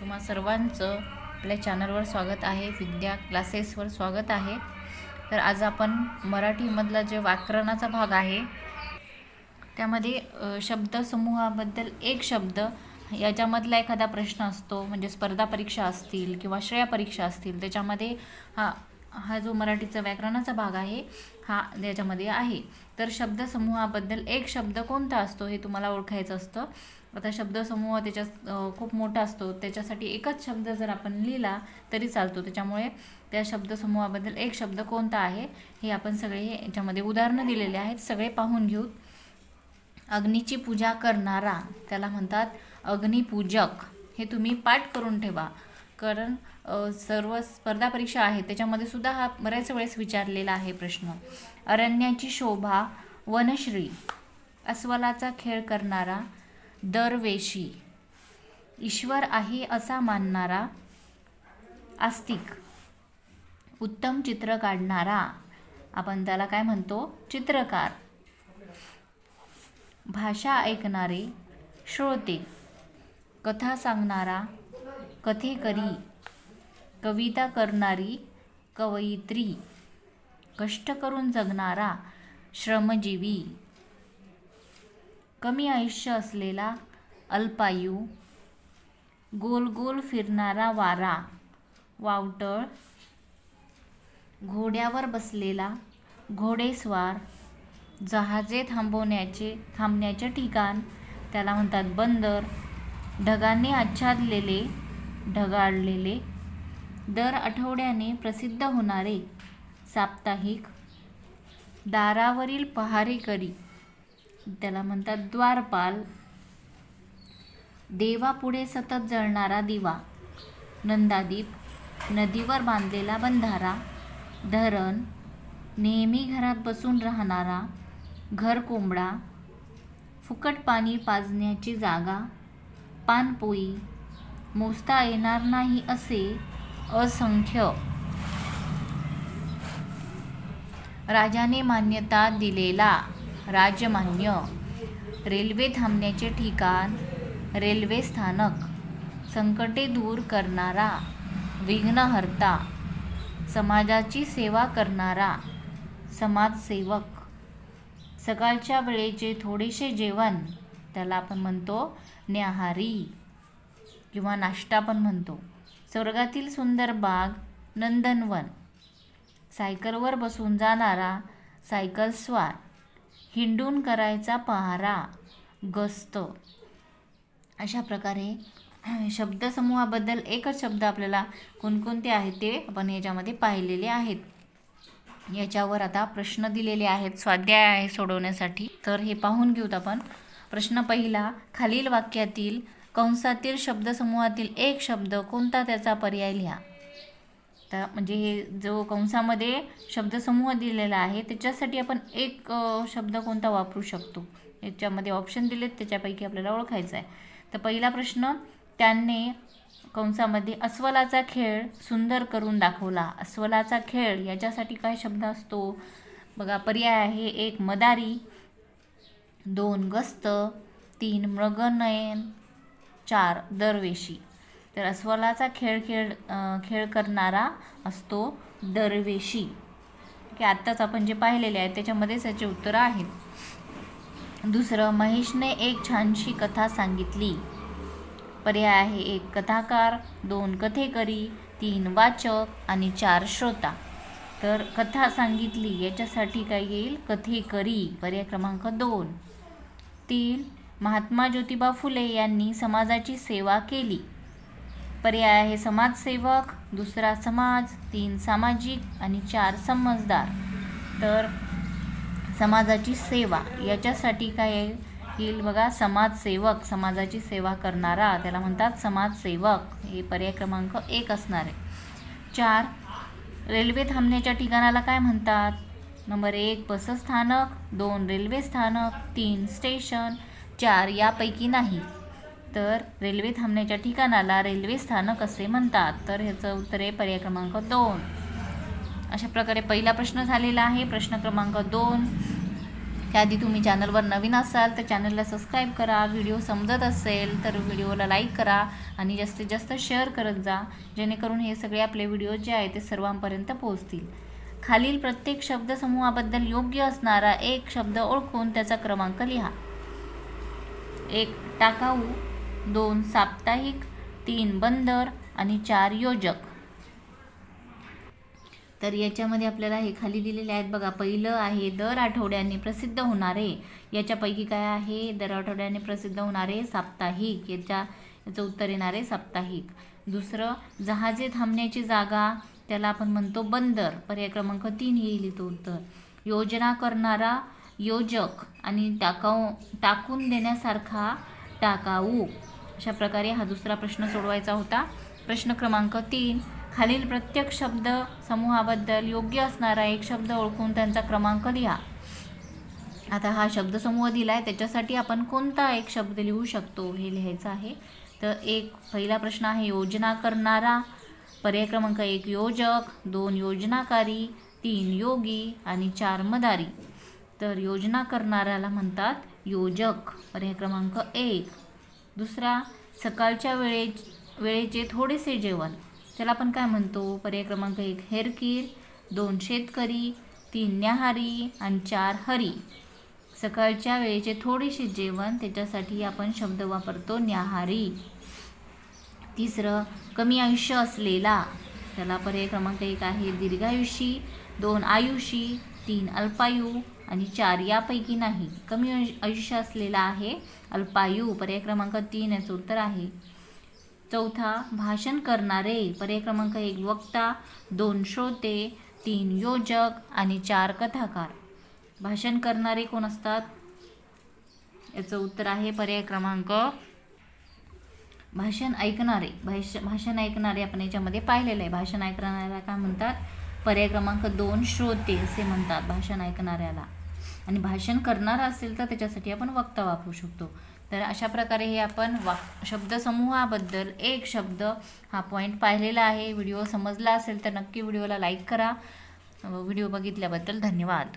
तुम्हा सर्वांचं आपल्या चॅनलवर स्वागत आहे विद्या क्लासेसवर स्वागत आहे. तर आज आपण मराठीमधला जे व्याकरणाचा भाग आहे त्यामध्ये शब्दसमूहाबद्दल एक शब्द याच्यामधला एखादा प्रश्न असतो म्हणजे स्पर्धा परीक्षा असतील किंवा श्रेया परीक्षा असतील त्याच्यामध्ये हा हा जो मराठीचा व्याकरणाचा भाग आहे हा याच्यामध्ये आहे. तर शब्दसमूहाबद्दल एक शब्द कोणता असतो हे तुम्हाला ओळखायचं असतं. आता शब्दसमूह त्याच्यात खूप मोठा असतो. त्याच्यासाठी एकच शब्द जर आपण लिहिला तरी चालतो. त्याच्यामुळे त्या शब्दसमूहाबद्दल एक शब्द कोणता आहे हे आपण सगळे याच्यामध्ये उदाहरणं दिलेले आहेत. सगळे पाहून घेऊ अग्नीची पूजा करणारा त्याला म्हणतात अग्निपूजक. हे तुम्ही पाठ करून ठेवा. कारण सर्व स्पर्धा परीक्षा आहेत. त्याच्यामध्ये सुद्धा हा बऱ्याच वेळेस विचारलेला आहे प्रश्न. अरण्याची शोभा वनश्री अस्वलाचा खेळ करणारा दरवेशी. ईश्वर आहे असा मानणारा आस्तिक. उत्तम चित्र काढणारा. आपण त्याला काय म्हणतो? चित्रकार. भाषा ऐकणारे श्रोते. कथा सांगणारा कथेकरी. कविता करणारी कवयित्री. कष्ट करून जगणारा श्रमजीवी. कमी आयुष्य असलेला अल्पायू गोल गोल फिरणारा वारा वावटळ घोड्यावर बसलेला घोडेस्वार जहाजे थांबवण्याचे थांबण्याचे ठिकाण त्याला म्हणतात बंदर ढगांनी आच्छादलेले ढगाळलेले दर आठवड्याने प्रसिद्ध होणारे साप्ताहिक दारावरील पहारेकरी. त्याला म्हणतात द्वारपाल. देवापुढे सतत जळणारा दिवा. नंदादीप नदीवर बांधलेला बंधारा. धरण नेहमी घरात बसून राहणारा. घर कोंबडा. फुकट पाणी पाजण्याची जागा. पानपोई मोजता येणार नाही असे असंख्य. राजाने मान्यता दिलेला. राजमान्य रेल्वे थांबण्याचे ठिकाण रेल्वे स्थानक. संकटे दूर करणारा विघ्नहर्ता समाजाची सेवा करणारा समाजसेवक. सकाळच्या वेळेचे थोडेसे जेवण त्याला आपण म्हणतो न्याहारी किंवा नाश्ता पण म्हणतो. स्वर्गातील सुंदर बाग नंदनवन. सायकलवर बसून जाणारा सायकल स्वार. हिंडून करायचा पहारा गस्त. अशा प्रकारे शब्दसमूहाबद्दल एकच शब्द आपल्याला कोणकोणते आहेत ते आपण याच्यामध्ये पाहिलेले आहेत. याच्यावर आता प्रश्न दिलेले आहेत स्वाध्याय आहे सोडवण्यासाठी. तर हे पाहून घेऊत आपण. प्रश्न पहिला खालील वाक्यातील कंसातील शब्दसमूहातील एक शब्द कोणता त्याचा पर्याय लिहा. तर म्हणजे हे जो कंसामध्ये शब्दसमूह दिलेला आहे त्याच्यासाठी आपण एक शब्द कोणता वापरू शकतो? याच्यामध्ये ऑप्शन दिलेत त्याच्यापैकी आपल्याला ओळखायचं आहे तर पहिला प्रश्न त्यांनी कंसामध्ये अस्वलाचा खेळ सुंदर करून दाखवला. अस्वलाचा खेळ याच्यासाठी काय शब्द असतो? बघा पर्याय आहे एक मदारी. दोन गस्त. तीन मृगनयन. चार दरवेशी. तर अस्वलाचा खेळ खेळ खेळ करणारा असतो दरवेशी. की आत्ताच आपण जे पाहिलेले आहे त्याच्यामध्येच याचे उत्तरं आहेत. दुसरं महेशने एक छानशी कथा सांगितली. पर्याय आहे एक कथाकार दोन कथेकरी तीन वाचक आणि चार श्रोता. तर कथा सांगितली याच्यासाठी काय येईल? कथेकरी पर्याय क्रमांक दोन. तीन महात्मा ज्योतिबा फुले यांनी समाजाची सेवा केली. पर्याय आहे समाजसेवक दुसरा समाज तीन सामाजिक आणि चार समजदार. तर समाजाची सेवा याच्यासाठी काय येईल बघा समाजसेवक समाजाची सेवा करणारा त्याला म्हणतात समाजसेवक. हे पर्याय क्रमांक एक असणार आहे. चार रेल्वे थांबण्याच्या ठिकाणाला काय म्हणतात? नंबर एक बसस्थानक. दोन रेल्वे स्थानक. तीन स्टेशन. चार यापैकी नाही. तर रेल्वे थांबण्याच्या ठिकाणाला रेल्वे स्थानक असे म्हणतात. तर ह्याचं उत्तर आहे पर्याय क्रमांक दोन. अशा प्रकारे पहिला प्रश्न झालेला आहे. प्रश्न क्रमांक दोन. त्याआधी तुम्ही चॅनलवर नवीन असाल तर चॅनलला सबस्क्राईब करा. व्हिडिओ समजत असेल तर व्हिडिओला लाईक करा आणि जास्तीत जास्त शेअर करत जा जेणेकरून हे सगळे आपले व्हिडिओ जे आहे ते सर्वांपर्यंत पोहोचतील. खालील प्रत्येक शब्दसमूहाबद्दल योग्य असणारा एक शब्द ओळखून त्याचा क्रमांक लिहा. एक टाकाऊ. दोन साप्ताहिक तीन बंदर आणि चार योजक. तर याच्यामध्ये आपल्याला हे खाली दिलेले आहेत बघा. पहिलं आहे दर आठवड्याने प्रसिद्ध होणारे. याच्यापैकी काय आहे? दर आठवड्याने प्रसिद्ध होणारे साप्ताहिक. याच्या याचं उत्तर येणारे साप्ताहिक. दुसरं जहाजे थांबण्याची जागा. त्याला आपण म्हणतो बंदर. पर्याय क्रमांक तीन येईल इथं उत्तर. योजना करणारा योजक आणि टाकाऊ टाकून देण्यासारखा टाकाऊ. अशा प्रकारे हा दुसरा प्रश्न सोडवायचा होता. प्रश्न क्रमांक तीन खालील प्रत्येक शब्द समूहाबद्दल योग्य असणारा एक शब्द ओळखून त्यांचा क्रमांक लिहा. आता हा शब्दसमूह दिला आहे त्याच्यासाठी आपण कोणता एक शब्द लिहू शकतो हे लिहायचं आहे. तर एक पहिला प्रश्न आहे योजना करणारा. पर्याय क्रमांक एक योजक. दोन योजनाकारी. तीन योगी. आणि चार मदारी. तर योजना करणाऱ्याला म्हणतात योजक. पर्याय क्रमांक एक. दुसरा सकाळच्या वेळे वेळेचे थोडेसे जेवण. त्याला आपण काय म्हणतो? पर्याय क्रमांक एक हेरकीर दोन शेतकरी तीन न्याहारी आणि चार हरी. सकाळच्या वेळेचे थोडेसे जेवण त्याच्यासाठी आपण शब्द वापरतो न्याहारी. तिसरं कमी आयुष्य असलेला. त्याला पर्याय क्रमांक एक आहे दीर्घायुषी दोन आयुषी तीन अल्पायू. आणि चार यापैकी नाही. कमी आयु- आयुष्य असलेला आहे. अल्पायू पर्याय क्रमांक तीन याचं उत्तर आहे. चौथा भाषण करणारे. पर्याय क्रमांक एक वक्ता. दोन श्रोते. तीन योजक. आणि चार कथाकार. भाषण करणारे कोण असतात? याचं उत्तर आहे पर्याय क्रमांक भाषण ऐकणारे. भाष भाषण ऐकणारे आपण याच्यामध्ये पाहिलेलं आहे. भाषण ऐकणाऱ्याला काय म्हणतात? पर्याय क्रमांक दोन श्रोते असे म्हणतात भाषण ऐकणाऱ्याला. आणि भाषण करणारा असेल तर त्याच्यासाठी आपण वक्ता वापरू शकतो. तर अशा प्रकारे हे आपण वा शब्दसमूहाबद्दल एक शब्द हा पॉईंट पाहिलेला आहे. व्हिडिओ समजला असेल तर नक्की व्हिडिओला लाईक करा. व्हिडिओ बघितल्याबद्दल धन्यवाद.